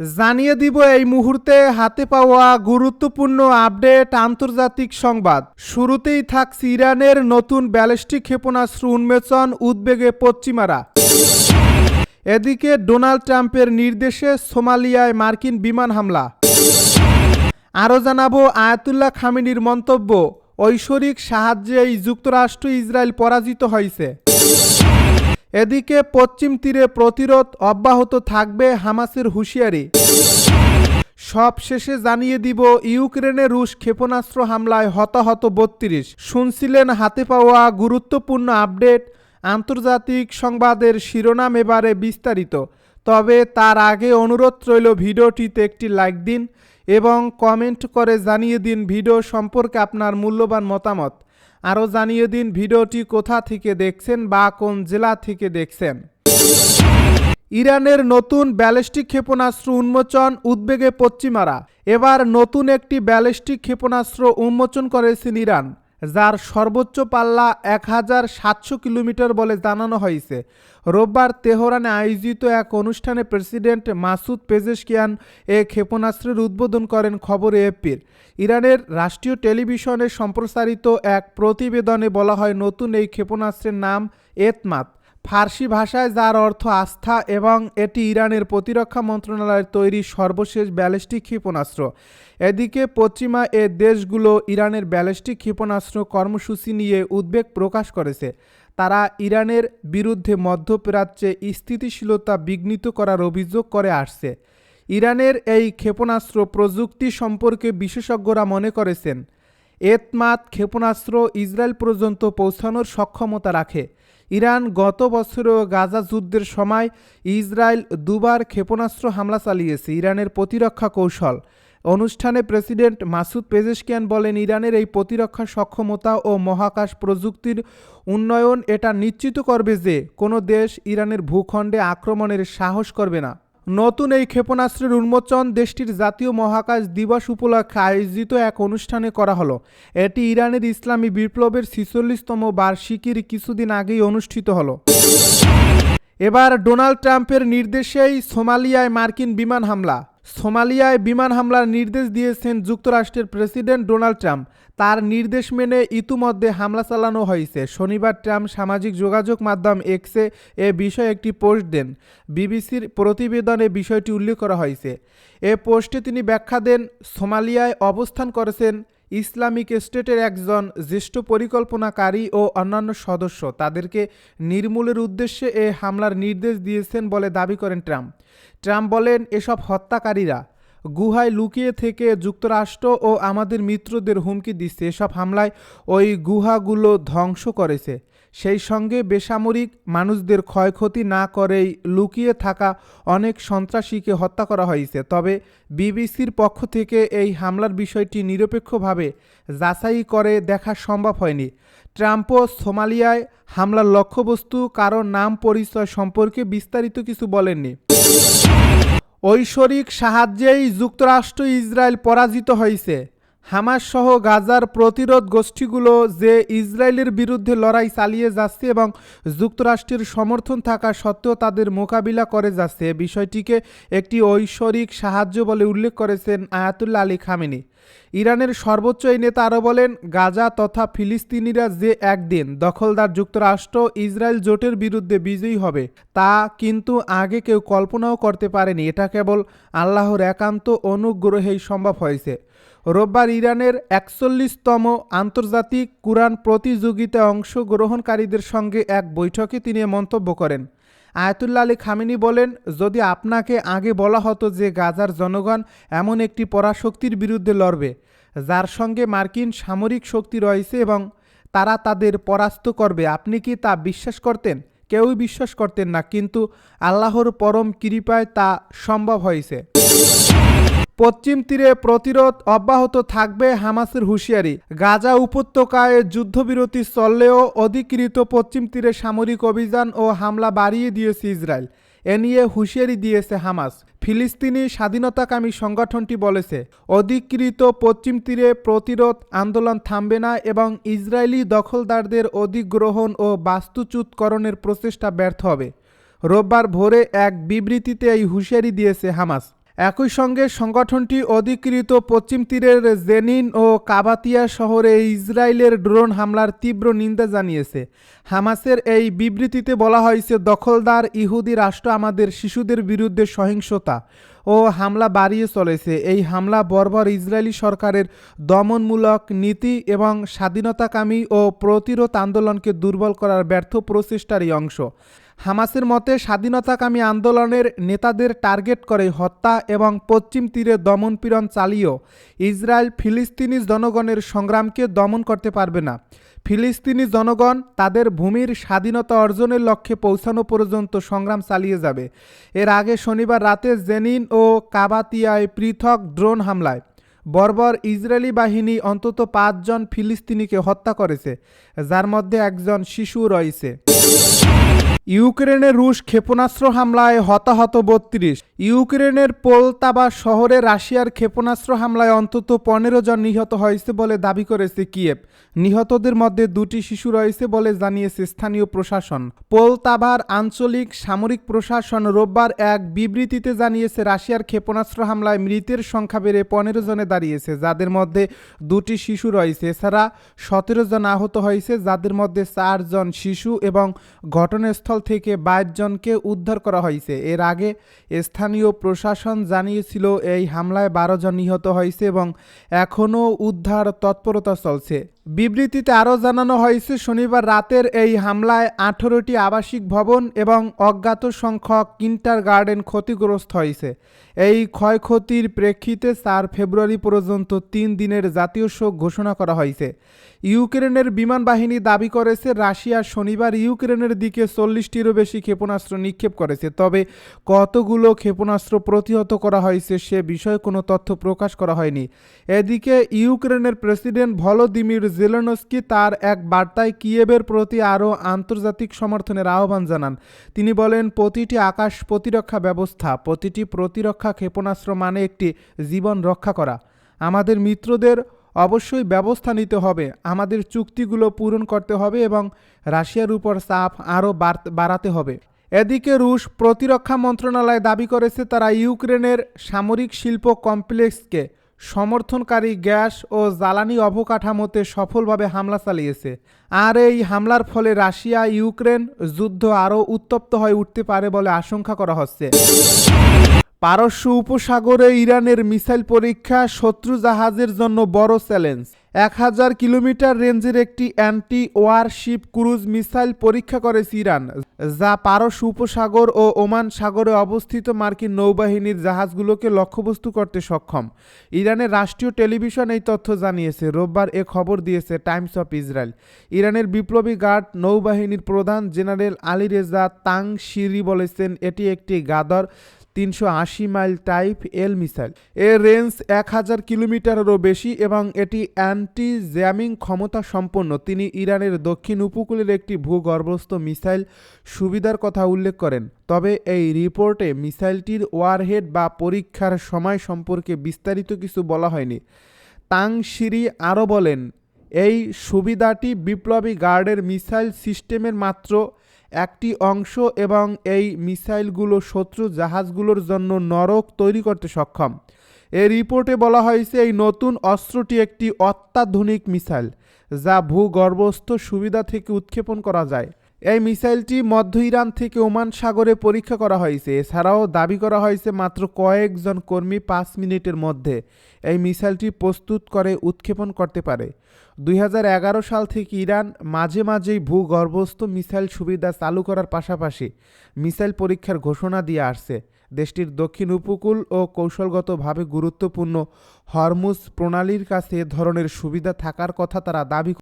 জানিয়ে দিব এই মুহূর্তে হাতে পাওয়া গুরুত্বপূর্ণ আপডেট আন্তর্জাতিক সংবাদ। শুরুতেই থাকছে ইরানের নতুন ব্যালিস্টিক ক্ষেপণাস্ত্র উন্মোচন উদ্বেগে পশ্চিমারা। এদিকে ডোনাল্ড ট্রাম্পের নির্দেশে সোমালিয়ায় মার্কিন বিমান হামলা। আরও জানাব আয়াতুল্লাহ খামিনির মন্তব্য, ঐশ্বরিক সাহায্যেই যুক্তরাষ্ট্র ইসরায়েল পরাজিত হয়েছে। এদিকে পশ্চিম তীরে প্রতিরোধ অব্যাহত থাকবে হামাসের হুঁশিয়ারি। সব শেষে জানিয়ে দিব, ইউক্রেনে রুশ ক্ষেপণাস্ত্র হামলায় হতাহত বত্রিশ। শুনছিলেন হাতে পাওয়া গুরুত্বপূর্ণ আপডেট, আন্তর্জাতিক সংবাদের শিরোনাম এবারে বিস্তারিত। তবে তার আগে অনুরোধ রইল ভিডিওটিতে একটি লাইক দিন এবং কমেন্ট করে জানিয়ে দিন ভিডিও সম্পর্কে আপনার মূল্যবান মতামত। আরও জানিয়ে দিন ভিডিওটি কোথা থেকে দেখছেন বা কোন জেলা থেকে দেখছেন। ইরানের নতুন ব্যালিস্টিক ক্ষেপণাস্ত্র উন্মোচন উদ্বেগে পশ্চিমারা। এবার নতুন একটি ব্যালিস্টিক ক্ষেপণাস্ত্র উন্মোচন করেছেন ইরান। যার সর্বোচ্চ পাল্লা এক হাজার সাতশো কিলোমিটার বলে জানানো হয়েছে। রোববার তেহরানে আয়োজিত এক অনুষ্ঠানে প্রেসিডেন্ট মাসুদ পেজেশকিয়ান এ ক্ষেপণাস্ত্রের উদ্বোধন করেন খবর এএফপির। ইরানের রাষ্ট্রীয় টেলিভিশনে সম্প্রসারিত এক প্রতিবেদনে বলা হয়, নতুন এই ক্ষেপণাস্ত্রের নাম এতমাত। ফার্সি ভাষায় যার অর্থ আস্থা এবং এটি ইরানের প্রতিরক্ষা মন্ত্রণালয়ের তৈরি সর্বশেষ ব্যালিস্টিক ক্ষেপণাস্ত্র। এদিকে পশ্চিমা এ দেশগুলো ইরানের ব্যালিস্টিক ক্ষেপণাস্ত্র কর্মসূচি নিয়ে উদ্বেগ প্রকাশ করেছে। তারা ইরানের বিরুদ্ধে মধ্যপ্রাচ্যে স্থিতিশীলতা বিঘ্নিত করার অভিযোগ করে আসছে। ইরানের এই ক্ষেপণাস্ত্র প্রযুক্তি সম্পর্কে বিশেষজ্ঞরা মনে করেছেন, এতমাত ক্ষেপণাস্ত্র ইসরায়েল পর্যন্ত পৌঁছানোর সক্ষমতা রাখে। ইরান গত বছরেও গাজা যুদ্ধের সময় ইসরায়েল দুবার ক্ষেপণাস্ত্র হামলা চালিয়েছে, ইরানের প্রতিরক্ষা কৌশল। অনুষ্ঠানে প্রেসিডেন্ট মাসুদ পেজেশকিয়ান বলেন, ইরানের এই প্রতিরক্ষা সক্ষমতা ও মহাকাশ প্রযুক্তির উন্নয়ন এটা নিশ্চিত করবে যে কোনো দেশ ইরানের ভূখণ্ডে আক্রমণের সাহস করবে না। নতুন এই ক্ষেপণাস্ত্রের উন্মোচন দেশটির জাতীয় মহাকাশ দিবস উপলক্ষে আয়োজিত এক অনুষ্ঠানে করা হলো। এটি ইরানের ইসলামী বিপ্লবের ছিচল্লিশতম বার্ষিকীর কিছুদিন আগেই অনুষ্ঠিত হলো। এবার ডোনাল্ড ট্রাম্পের নির্দেশেই সোমালিয়ায় মার্কিন বিমান হামলা। সোমালিয়ায় বিমান হামলার নির্দেশ দিয়েছেন যুক্তরাষ্ট্রের প্রেসিডেন্ট ডোনাল্ড ট্রাম্প। তার নির্দেশ মেনে ইতিমধ্যে হামলা চালানো হয়েছে। শনিবার ট্রাম্প সামাজিক যোগাযোগ মাধ্যম এক্সে এ বিষয়ে একটি পোস্ট দেন। বিবিসির প্রতিবেদনে বিষয়টি উল্লেখ করা হয়েছে। এ পোস্টে তিনি ব্যাখ্যা দেন, সোমালিয়ায় অবস্থান করেছেন ইসলামিক স্টেটের একজন জ্যেষ্ঠ পরিকল্পনাকারী ও অন্যান্য সদস্য। তাদেরকে নির্মূলের উদ্দেশ্যে এ হামলার নির্দেশ দিয়েছেন বলে দাবি করেন ট্রাম্প। ট্রাম্প বলেন, এসব হত্যাকারীরা গুহায় লুকিয়ে থেকে যুক্তরাষ্ট্র ও আমাদের মিত্রদের হুমকি দিচ্ছে। এসব হামলায় ওই গুহাগুলো ধ্বংস করেছে। সেই সঙ্গে বেসামরিক মানুষদের ক্ষয়ক্ষতি না করেই লুকিয়ে থাকা অনেক সন্ত্রাসীকে হত্যা করা হয়েছে। তবে বিবিসির পক্ষ থেকে এই হামলার বিষয়টি নিরপেক্ষভাবে যাচাই করে দেখা সম্ভব হয়নি। ট্রাম্পও সোমালিয়ায় হামলার লক্ষ্যবস্তু, কারও নাম, পরিচয় সম্পর্কে বিস্তারিত কিছু বলেননি। ঐশ্বরিক সাহায্যেই যুক্তরাষ্ট্র ইসরায়েল পরাজিত হয়েছে। হামাস সহ গাজার প্রতিরোধ গোষ্ঠীগুলো যে ইসরায়েলের বিরুদ্ধে লড়াই চালিয়ে যাচ্ছে এবং যুক্তরাষ্ট্রের সমর্থন থাকা সত্ত্বেও তাদের মোকাবিলা করে যাচ্ছে, বিষয়টিকে একটি ঐশ্বরিক সাহায্য বলে উল্লেখ করেছেন আয়াতুল্লা আলী খামেনি। ইরানের সর্বোচ্চ এই নেতা আরও বলেন, গাজা তথা ফিলিস্তিনিরা যে একদিন দখলদার যুক্তরাষ্ট্র ইসরায়েল জোটের বিরুদ্ধে বিজয়ী হবে, তা কিন্তু আগে কেউ কল্পনাও করতে পারেনি। এটা কেবল আল্লাহর একান্ত অনুগ্রহেই সম্ভব হয়েছে। রোববার ইরানের একচল্লিশতম আন্তর্জাতিক কুরআন প্রতিযোগিতায় অংশগ্রহণকারীদের সঙ্গে এক বৈঠকে তিনি মন্তব্য করেন। আয়াতুল্লা আলী খামিনি বলেন, যদি আপনাকে আগে বলা হতো যে গাজার জনগণ এমন একটি পরাশক্তির বিরুদ্ধে লড়বে, যার সঙ্গে মার্কিন সামরিক শক্তি রয়েছে এবং তারা তাদের পরাস্ত করবে, আপনি কি তা বিশ্বাস করতেন? কেউই বিশ্বাস করতেন না, কিন্তু আল্লাহর পরম কৃপায় তা সম্ভব হয়েছে। পশ্চিম তীরে প্রতিরোধ অব্যাহত থাকবে হামাসের হুঁশিয়ারি। গাজা উপত্যকায় যুদ্ধবিরতি চললেও অধিকৃত পশ্চিম তীরে সামরিক অভিযান ও হামলা বাড়িয়ে দিয়েছে ইসরায়েল। এ নিয়ে হুঁশিয়ারি দিয়েছে হামাস। ফিলিস্তিনি স্বাধীনতাকামী সংগঠনটি বলেছে, অধিকৃত পশ্চিম তীরে প্রতিরোধ আন্দোলন থামবে না এবং ইসরায়েলি দখলদারদের অধিগ্রহণ ও বাস্তুচ্যুতকরণের প্রচেষ্টা ব্যর্থ হবে। রোববার ভোরে এক বিবৃতিতে এই হুঁশিয়ারি দিয়েছে হামাস। একই সঙ্গে সংগঠনটি অধিকৃত পশ্চিম তীরের জেনিন ও কাবাতিয়া শহরে ইসরায়েলের ড্রোন হামলার তীব্র নিন্দা জানিয়েছে। হামাসের এই বিবৃতিতে বলা হয়েছে, দখলদার ইহুদি রাষ্ট্র আমাদের শিশুদের বিরুদ্ধে সহিংসতা ও হামলা বাড়িয়ে চলেছে। এই হামলা বর্বর ইসরায়েলি সরকারের দমনমূলক নীতি এবং স্বাধীনতাকামী ও প্রতিরোধ আন্দোলনকে দুর্বল করার ব্যর্থ প্রচেষ্টারই অংশ। হামাসের মতে স্বাধীনতাকামী আন্দোলনের নেতাদের টার্গেট করে হত্যা এবং পশ্চিম তীরে দমনপীড়ন চালিয়েও ইসরায়েল ফিলিস্তিনি জনগণের সংগ্রামকে দমন করতে পারবে না। ফিলিস্তিনি জনগণ তাদের ভূমির স্বাধীনতা অর্জনের লক্ষ্যে পৌঁছানো পর্যন্ত সংগ্রাম চালিয়ে যাবে। এর আগে শনিবার রাতে জেনিন ও কাবাতিয়ায় পৃথক ড্রোন হামলায় বর্বর ইসরায়েলি বাহিনী অন্তত পাঁচজন ফিলিস্তিনিকে হত্যা করেছে, যার মধ্যে একজন শিশু রয়েছে। ইউক্রেনে রুশ ক্ষেপণাস্ত্র হামলায় হতাহত বত্রিশ। ইউক্রেনের পোলতাবা শহরে রাশিয়ার ক্ষেপণাস্ত্র হামলায় অন্তত পনেরো জন নিহত হয়েছে বলে দাবি করেছে কিয়েভ। নিহতদের মধ্যে দুটি শিশু রয়েছে বলে জানিয়েছে স্থানীয় প্রশাসন। পোলতাবার আঞ্চলিক সামরিক প্রশাসন রোববার এক বিবৃতিতে জানিয়েছে, রাশিয়ার ক্ষেপণাস্ত্র হামলায় মৃতের সংখ্যা বেড়ে পনেরো জনে দাঁড়িয়েছে, যাদের মধ্যে দুটি শিশু রয়েছে। এছাড়া সতেরো জন আহত হয়েছে, যাদের মধ্যে চারজন শিশু এবং ঘটনাস্থল থেকে বাইশ জনকে উদ্ধার করা হয়েছে। এর আগে স্থানীয় প্রশাসন জানিয়েছিল, এই হামলায় বারো জন নিহত হয়েছে এবং এখনও উদ্ধার তৎপরতা চলছে। বিবৃতিতে আরও জানানো হয়েছে, শনিবার রাতের এই হামলায় আঠেরোটি আবাসিক ভবন এবং অজ্ঞাত সংখ্যক কিন্টার গার্ডেন ক্ষতিগ্রস্ত হয়েছে। এই ক্ষয়ক্ষতির প্রেক্ষিতে চার ফেব্রুয়ারি পর্যন্ত তিন দিনের জাতীয় শোক ঘোষণা করা হয়েছে। ইউক্রেনের বিমান বাহিনী দাবি করেছে, রাশিয়া শনিবার ইউক্রেনের দিকে চল্লিশটিরও বেশি ক্ষেপণাস্ত্র নিক্ষেপ করেছে। তবে কতগুলো ক্ষেপণাস্ত্র প্রতিহত করা হয়েছে সে বিষয়ে কোনো তথ্য প্রকাশ করা হয়নি। এদিকে ইউক্রেনের প্রেসিডেন্ট ভলোদিমির জেলেনস্কি তার এক বার্তায় কিয়েবের প্রতি আরও আন্তর্জাতিক সমর্থনের আহ্বান জানান। তিনি বলেন, প্রতিটি আকাশ প্রতিরক্ষা ব্যবস্থা, প্রতিটি প্রতিরক্ষা ক্ষেপণাস্ত্র মানে একটি জীবন রক্ষা করা। আমাদের মিত্রদের অবশ্যই ব্যবস্থা নিতে হবে, আমাদের চুক্তিগুলো পূরণ করতে হবে এবং রাশিয়ার উপর চাপ আরও বাড়াতে হবে। এদিকে রুশ প্রতিরক্ষা মন্ত্রণালয় দাবি করেছে, তারা ইউক্রেনের সামরিক শিল্প কমপ্লেক্সকে সমর্থনকারী গ্যাস ও জ্বালানি অবকাঠামোতে সফলভাবে হামলা চালিয়েছে। আর এই হামলার ফলে রাশিয়া, ইউক্রেন যুদ্ধ আরও উত্তপ্ত হয়ে উঠতে পারে বলে আশঙ্কা করা হচ্ছে। পারস্য উপসাগরে ইরানের মিসাইল পরীক্ষা শত্রু জাহাজের জন্য বড় চ্যালেঞ্জ। এক হাজার কিলোমিটার রেঞ্জের একটি অ্যান্টি ওয়ারশিপ ক্রুজ মিসাইল পরীক্ষা করেছে ইরান, যা পারস্য উপসাগর ও ওমান সাগরে অবস্থিত মার্কিন নৌবাহিনীর জাহাজগুলোকে লক্ষ্যবস্তু করতে সক্ষম। ইরানের রাষ্ট্রীয় টেলিভিশন এই তথ্য জানিয়েছে। রোববার এ খবর দিয়েছে টাইমস অফ ইসরায়েল। ইরানের বিপ্লবী গার্ড নৌবাহিনীর প্রধান general Ali Reza Tangsiri বলেছেন, এটি একটি গাদর তিনশো আশি মাইল টাইপ এল মিসাইল। এর রেঞ্জ এক হাজার কিলোমিটারেরও বেশি এবং এটি অ্যান্টি জ্যামিং ক্ষমতা সম্পন্ন। তিনি ইরানের দক্ষিণ উপকূলের একটি ভূগর্ভস্থ মিসাইল সুবিধার কথা উল্লেখ করেন। তবে এই রিপোর্টে মিসাইলটির ওয়ারহেড বা পরীক্ষার সময় সম্পর্কে বিস্তারিত কিছু বলা হয়নি। তাং শিরি আরও বলেন, এই সুবিধাটি বিপ্লবী গার্ডের মিসাইল সিস্টেমের মাত্র একটি অংশ এবং এই মিসাইলগুলো শত্রু জাহাজগুলোর জন্য নরক তৈরি করতে সক্ষম। এই রিপোর্টে বলা হয়েছে, এই নতুন অস্ত্রটি একটি অত্যাধুনিক মিসাইল, যা ভূগর্ভস্থ সুবিধা থেকে উৎক্ষেপণ করা যায়। এই মিসাইলটি মধ্য ইরান থেকে ওমান সাগরে পরীক্ষা করা হয়েছে। এছাড়াও দাবি করা হয়েছে মাত্র কয়েকজন কর্মী পাঁচ মিনিটের মধ্যে এই মিসাইলটি প্রস্তুত করে উৎক্ষেপণ করতে পারে। দুই হাজার এগারো সাল থেকে ইরান মাঝে মাঝেই ভূগর্ভস্থ মিসাইল সুবিধা চালু করার পাশাপাশি মিসাইল পরীক্ষার ঘোষণা দিয়ে আসছে। দেশটির দক্ষিণ উপকূল ও কৌশলগতভাবে গুরুত্বপূর্ণ হরমুজ প্রণালীর কাছে ধরনের সুবিধা থাকার কথা তারা দাবি